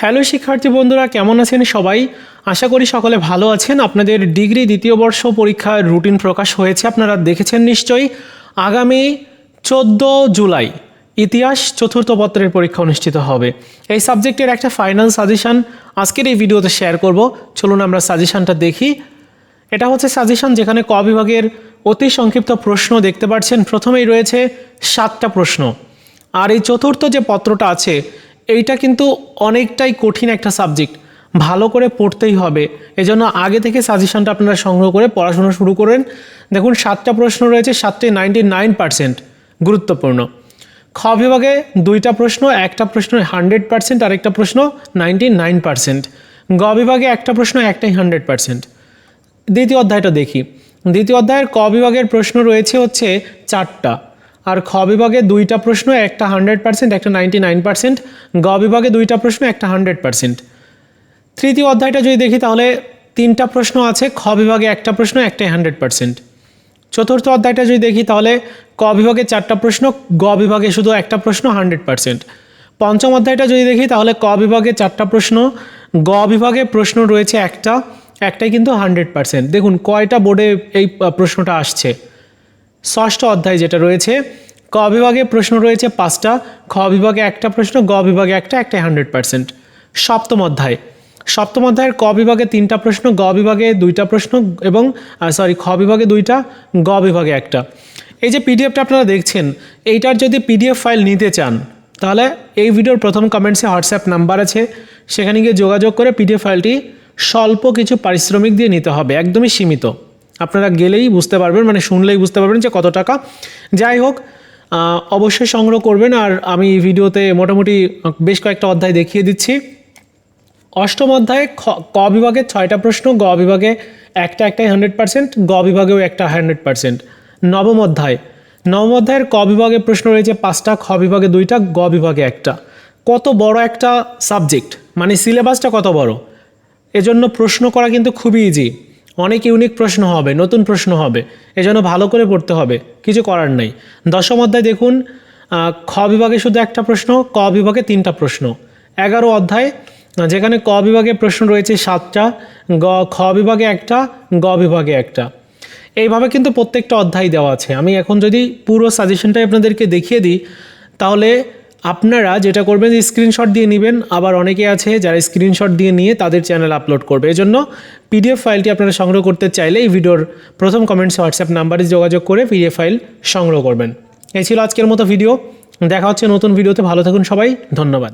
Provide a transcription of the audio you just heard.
Hello শিক্ষার্থী বন্ধুরা, কেমন আছেন সবাই? আশা করি সকলে ভালো আছেন। আপনাদের ডিগ্রি দ্বিতীয় বর্ষ পরীক্ষার রুটিন প্রকাশ হয়েছে, আপনারা দেখেছেন নিশ্চয়ই। আগামী চোদ্দ জুলাই, ইতিহাস চতুর্থ পত্রের পরীক্ষা অনুষ্ঠিত হবে। এই সাবজেক্টের একটা ফাইনাল সাজেশন আজকের এই ভিডিওতে শেয়ার করব। চলুন আমরা সাজেশনটা দেখি। এটা হচ্ছে সাজেশান যেখানে ক বিভাগের অতি সংক্ষিপ্ত প্রশ্ন দেখতে পাচ্ছেন। প্রথমেই রয়েছে সাতটা প্রশ্ন। আর এই চতুর্থ যে পত্রটা আছে এইটা কিন্তু অনেকটাই কঠিন একটা সাবজেক্ট ভালো করে পড়তেই হবে। এজন্য আগে থেকে সাজেশনটা আপনারা সংগ্রহ করে পড়াশোনা শুরু করেন। দেখুন, সাতটা প্রশ্ন রয়েছে, সাতটি নাইনটি নাইন পার্সেন্ট গুরুত্বপূর্ণ। খ বিভাগে দুইটা প্রশ্ন, একটা প্রশ্ন হান্ড্রেড পার্সেন্ট আর একটা প্রশ্ন নাইনটি নাইন পার্সেন্ট গ বিভাগে একটা প্রশ্ন, একটাই হান্ড্রেড পার্সেন্ট দ্বিতীয় অধ্যায়টা দেখি। দ্বিতীয় অধ্যায়ের ক বিভাগের প্রশ্ন রয়েছে হচ্ছে চারটা। আর খ বিভাগে দুইটা প্রশ্ন, একটা হান্ড্রেড পার্সেন্ট একটা নাইনটি নাইন পার্সেন্ট গ বিভাগে দুইটা প্রশ্ন, একটা হান্ড্রেড পার্সেন্ট তৃতীয় অধ্যায়টা যদি দেখি তাহলে তিনটা প্রশ্ন আছে, খ বিভাগে একটা প্রশ্ন একটাই হান্ড্রেড পার্সেন্ট চতুর্থ অধ্যায়টা যদি দেখি তাহলে ক বিভাগে চারটা প্রশ্ন, গ বিভাগে শুধু একটা প্রশ্ন হান্ড্রেড পার্সেন্ট পঞ্চম অধ্যায়টা যদি দেখি তাহলে ক বিভাগে চারটা প্রশ্ন, গ বিভাগে প্রশ্ন রয়েছে একটা, একটাই কিন্তু হান্ড্রেড পার্সেন্ট দেখুন কয়টা বোর্ডে এই প্রশ্নটা আসছে। ষষ্ঠ অধ্যায় যেটা রয়েছে, ক বিভাগে প্রশ্ন রয়েছে পাঁচটা, খ বিভাগে একটা প্রশ্ন, গ বিভাগে একটা একটা হান্ড্রেড পার্সেন্ট সপ্তম অধ্যায়। সপ্তম অধ্যায়ের ক বিভাগে তিনটা প্রশ্ন, গ বিভাগে দুইটা প্রশ্ন এবং সরি খ বিভাগে দুইটা, গ বিভাগে একটা। এই যে পিডিএফটা আপনারা দেখছেন, এইটার যদি পিডিএফ ফাইল নিতে চান, তাহলে এই ভিডিওর প্রথম কমেন্টসে হোয়াটসঅ্যাপ নাম্বার আছে। সেখানে গিয়ে যোগাযোগ করে পিডিএফ ফাইলটি স্বল্প কিছু পারিশ্রমিক দিয়ে নিতে হবে, একদমই সীমিত। আপনারা গেলেই বুঝতে পারবেন মানে শুনলেই বুঝতে পারবেন যে কত টাকা। যাই হোক অবশ্যই সংগ্রহ করবেন, আর আমি ভিডিওতে মোটামুটি বেশ কয়েকটা অধ্যায় দেখিয়ে দিচ্ছি। অষ্টম অধ্যায়ে ক বিভাগে ছয়টা প্রশ্ন, গ বিভাগে একটা একটাই হান্ড্রেড পার্সেন্ট গ বিভাগেও একটা হান্ড্রেড পার্সেন্ট নবম অধ্যায়, নবম অধ্যায়ের ক বিভাগে প্রশ্ন রয়েছে পাঁচটা, খ বিভাগে দুইটা, গ বিভাগে একটা। কত বড় একটা সাবজেক্ট মানে সিলেবাসটা কত বড়? এজন্য প্রশ্ন করা কিন্তু খুবই ইজি অনেক ইউনিক প্রশ্ন হবে, নতুন প্রশ্ন হবে, এজন্য ভালো করে পড়তে হবে, কিছু করার নেই। দশম অধ্যায় দেখুন খ বিভাগে শুধু একটা প্রশ্ন, ক বিভাগে তিনটা প্রশ্ন। এগারো অধ্যায়, যেখানে ক বিভাগে প্রশ্ন রয়েছে সাতটা, গ, খ বিভাগে একটা, গ বিভাগে একটা। এইভাবে কিন্তু প্রত্যেকটা অধ্যায় দেওয়া আছে। আমি এখন যদি পুরো সাজেশনটাই আপনাদেরকে দেখিয়ে দিই, তাহলে আপনারা যেটা করবেন স্ক্রিনশট দিয়ে নেবেন। আবার অনেকে আছে যারা স্ক্রিনশট দিয়ে নিয়ে তাদের চ্যানেল আপলোড করবে। এজন্য পিডিএফ ফাইলটি আপনারা সংগ্রহ করতে চাইলে এই ভিডিওর প্রথম কমেন্টস হোয়াটসঅ্যাপ নাম্বারে যোগাযোগ করে পিডিএফ ফাইল সংগ্রহ করবেন। এই ছিল আজকের মতো ভিডিও দেখা হচ্ছে নতুন ভিডিওতে ভালো থাকুন সবাই। ধন্যবাদ।